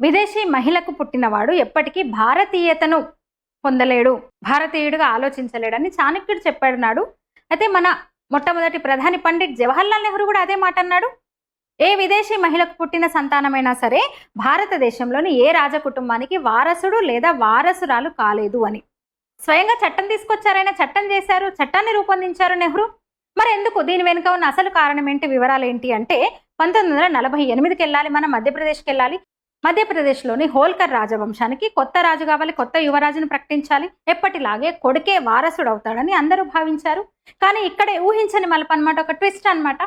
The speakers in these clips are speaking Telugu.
విదేశీ మహిళకు పుట్టినవాడు ఎప్పటికీ భారతీయతను పొందలేడు భారతీయుడిగా ఆలోచించలేడని చాణక్యుడు చెప్పాడు నాడు అయితే మన మొట్టమొదటి ప్రధాని పండిట్ జవహర్లాల్ నెహ్రూ కూడా అదే మాట అన్నాడు ఏ విదేశీ మహిళకు పుట్టిన సంతానమైనా సరే భారతదేశంలోని ఏ రాజ కుటుంబానికి వారసుడు లేదా వారసురాలు కాలేదు అని. స్వయంగా చట్టం తీసుకొచ్చారైనా చట్టం చేశారు చట్టాన్ని రూపొందించారు నెహ్రూ. మరి ఎందుకు? దీని వెనుక ఉన్న అసలు కారణం ఏంటి వివరాలు ఏంటి అంటే పంతొమ్మిది వందల నలభై ఎనిమిదికి వెళ్ళాలి మనం మధ్యప్రదేశ్కి వెళ్ళాలి మధ్యప్రదేశ్లోని హోల్కర్ రాజవంశానికి కొత్త రాజు కావాలి కొత్త యువరాజును ప్రకటించాలి. ఎప్పటిలాగే కొడుకే వారసుడు అవుతాడని అందరూ భావించారు. కానీ ఇక్కడే ఊహించని మలప అనమాట ఒక ట్విస్ట్ అనమాట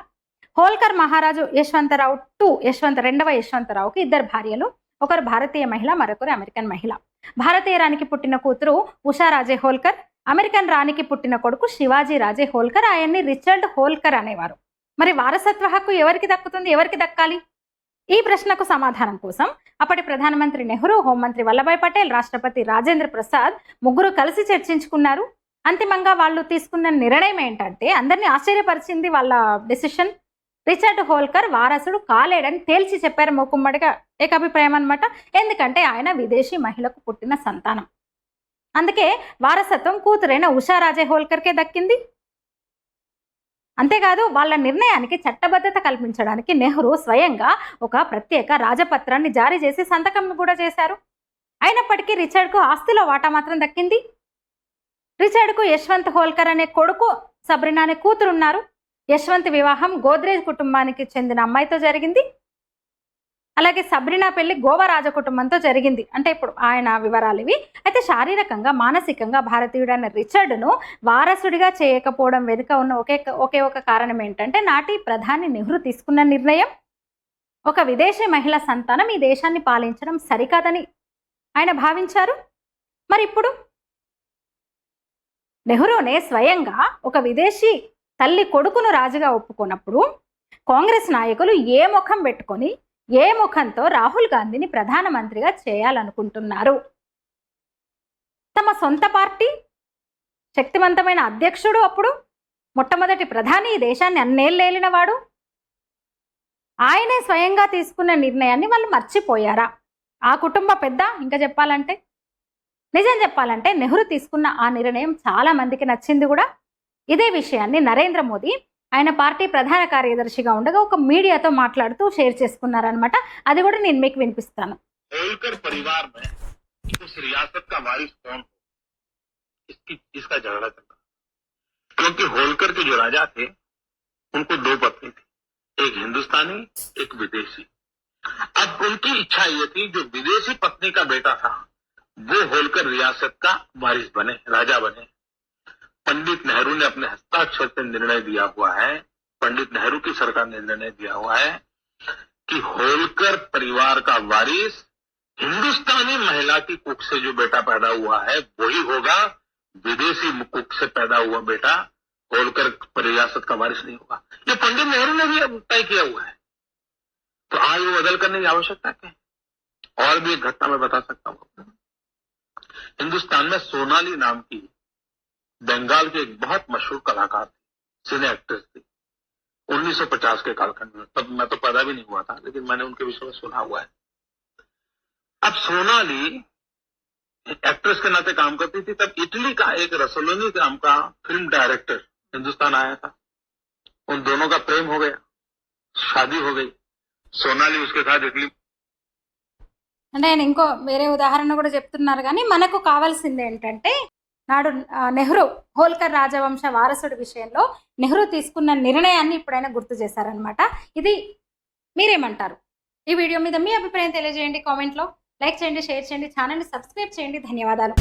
హోల్కర్ మహారాజు యశ్వంతరావు టూ యశ్వంత రెండవ యశ్వంతరావుకి ఇద్దరు భార్యలు. ఒకరు భారతీయ మహిళ మరొకరు అమెరికన్ మహిళ. భారతీయ రాణికి పుట్టిన కూతురు ఉషా రాజే హోల్కర్ అమెరికన్ రాణికి పుట్టిన కొడుకు శివాజీ రాజే హోల్కర్ ఆయన్ని రిచర్డ్ హోల్కర్ అనేవారు. మరి వారసత్వ హక్కు ఎవరికి దక్కుతుంది ఎవరికి దక్కాలి? ఈ ప్రశ్నకు సమాధానం కోసం అప్పటి ప్రధానమంత్రి నెహ్రూ హోంమంత్రి వల్లభాయ్ పటేల్ రాష్ట్రపతి రాజేంద్ర ప్రసాద్ ముగ్గురు కలిసి చర్చించుకున్నారు. అంతిమంగా వాళ్ళు తీసుకున్న నిర్ణయం ఏంటంటే అందరినీ ఆశ్చర్యపరిచింది వాళ్ళ డెసిషన్. రిచర్డ్ హోల్కర్ వారసుడు కాలేడని తేల్చి చెప్పారు మూకుమ్మడిగా ఏకాభిప్రాయం అనమాట ఎందుకంటే ఆయన విదేశీ మహిళకు పుట్టిన సంతానం. అందుకే వారసత్వం కూతురైన ఉషారాజే హోల్కర్కే దక్కింది. అంతేకాదు వాళ్ళ నిర్ణయానికి చట్టబద్ధత కల్పించడానికి నెహ్రూ స్వయంగా ఒక ప్రత్యేక రాజపత్రాన్ని జారీ చేసి సంతకం కూడా చేశారు. అయినప్పటికీ రిచర్డ్కు ఆస్తిలో వాటా మాత్రం దక్కింది. రిచర్డ్కు యశ్వంత్ హోల్కర్ అనే కొడుకు సబ్రినా అనే కూతురు ఉన్నారు యశ్వంత్ వివాహం గోద్రేజ్ కుటుంబానికి చెందిన అమ్మాయితో జరిగింది. అలాగే సబ్రినా పెళ్ళి గోవా రాజ కుటుంబంతో జరిగింది. అంటే ఇప్పుడు ఆయన వివరాలు ఇవి. అయితే శారీరకంగా మానసికంగా భారతీయుడైన రిచర్డ్ను వారసుడిగా చేయకపోవడం వెనుక ఉన్న ఒకే ఒకే ఒక కారణం ఏంటంటే నాటి ప్రధాని నెహ్రూ తీసుకున్న నిర్ణయం. ఒక విదేశీ మహిళ సంతానం ఈ దేశాన్ని పాలించడం సరికాదని ఆయన భావించారు. మరి ఇప్పుడు నెహ్రూనే స్వయంగా ఒక విదేశీ తల్లి కొడుకును రాజుగా ఒప్పుకున్నప్పుడు కాంగ్రెస్ నాయకులు ఏ ముఖం పెట్టుకొని ఏ ముఖంతో రాహుల్ గాంధీని ప్రధానమంత్రిగా చేయాలనుకుంటున్నారు? తమ సొంత పార్టీ శక్తివంతమైన అధ్యక్షుడు అప్పుడు మొట్టమొదటి ప్రధాని ఈ దేశాన్ని అన్నేళ్ళేలినవాడు ఆయనే స్వయంగా తీసుకున్న నిర్ణయాన్ని వాళ్ళు మర్చిపోయారా? ఆ కుటుంబ పెద్ద ఇంకా చెప్పాలంటే? నిజం చెప్పాలంటే నెహ్రూ తీసుకున్న ఆ నిర్ణయం చాలా మందికి నచ్చింది కూడా. ఇదే విషయాన్ని నరేంద్ర మోదీ ఆయన పార్టీ ప్రధాన కార్యదర్శిగా ఉండగా ఒక మీడియాతో మాట్లాడుతూ షేర్ చేసుకున్నారనమాట అది కూడా నేను మీకు వినిపిస్తాను होलकर परिवार में उस रियासत का वारिस कौन हो इसकी इसका झगड़ा चल रहा क्योंकि होलकर के जो राजा थे उनको दो पत्नी थी एक हिंदुस्तानी एक विदेशी अब उनकी इच्छा ये थी जो विदेशी पत्नी का बेटा था वो होलकर रियासत का वारिस बने राजा बने पंडित नेहरू ने अपने हस्ताक्षर से निर्णय दिया हुआ है, पंडित नेहरू की सरकार ने निर्णय दिया हुआ है कि होलकर परिवार का वारिस हिंदुस्तानी महिला की कुख से जो बेटा पैदा हुआ है, वही होगा विदेशी कुख से पैदा हुआ बेटा। होलकर रियासत का वारिस नहीं होगा। ये पंडित नेहरू ने भी तय किया हुआ है। तो आज वो बदल करने की आवश्यकता क्या है? और भी एक घटना मैं बता सकता हूँ। हिंदुस्तान में सोनाली नाम की बंगाल की एक बहुत मशहूर कलाकार थी सिने एक्ट्रेस थी 1950 के कालखंड में तब मैं तो पैदा भी नहीं हुआ था लेकिन मैंने उनके विषय में सुना हुआ है अब सोनाली एक्ट्रेस के नाते काम करती थी तब इटली का एक रसोलोनी नाम का फिल्म डायरेक्टर हिंदुस्तान आया था उन दोनों का प्रेम हो गया शादी हो गई सोनाली उसके साथ इटली అంటే నేను ఇంకో వేరే ఉదాహరణ కూడా చెప్తున్నారు కానీ మనకు కావాల్సింది ఏంటంటే నాడు నెహ్రూ హోల్కర్ రాజవంశ వారసుడి విషయంలో నెహ్రూ తీసుకున్న నిర్ణయాన్ని ఇప్పుడైనా గుర్తు చేశారనమాట ఇది మీరేమంటారు? ఈ వీడియో మీద మీ అభిప్రాయం తెలియజేయండి కామెంట్లో. లైక్ చేయండి షేర్ చేయండి ఛానల్ని సబ్స్క్రైబ్ చేయండి. ధన్యవాదాలు.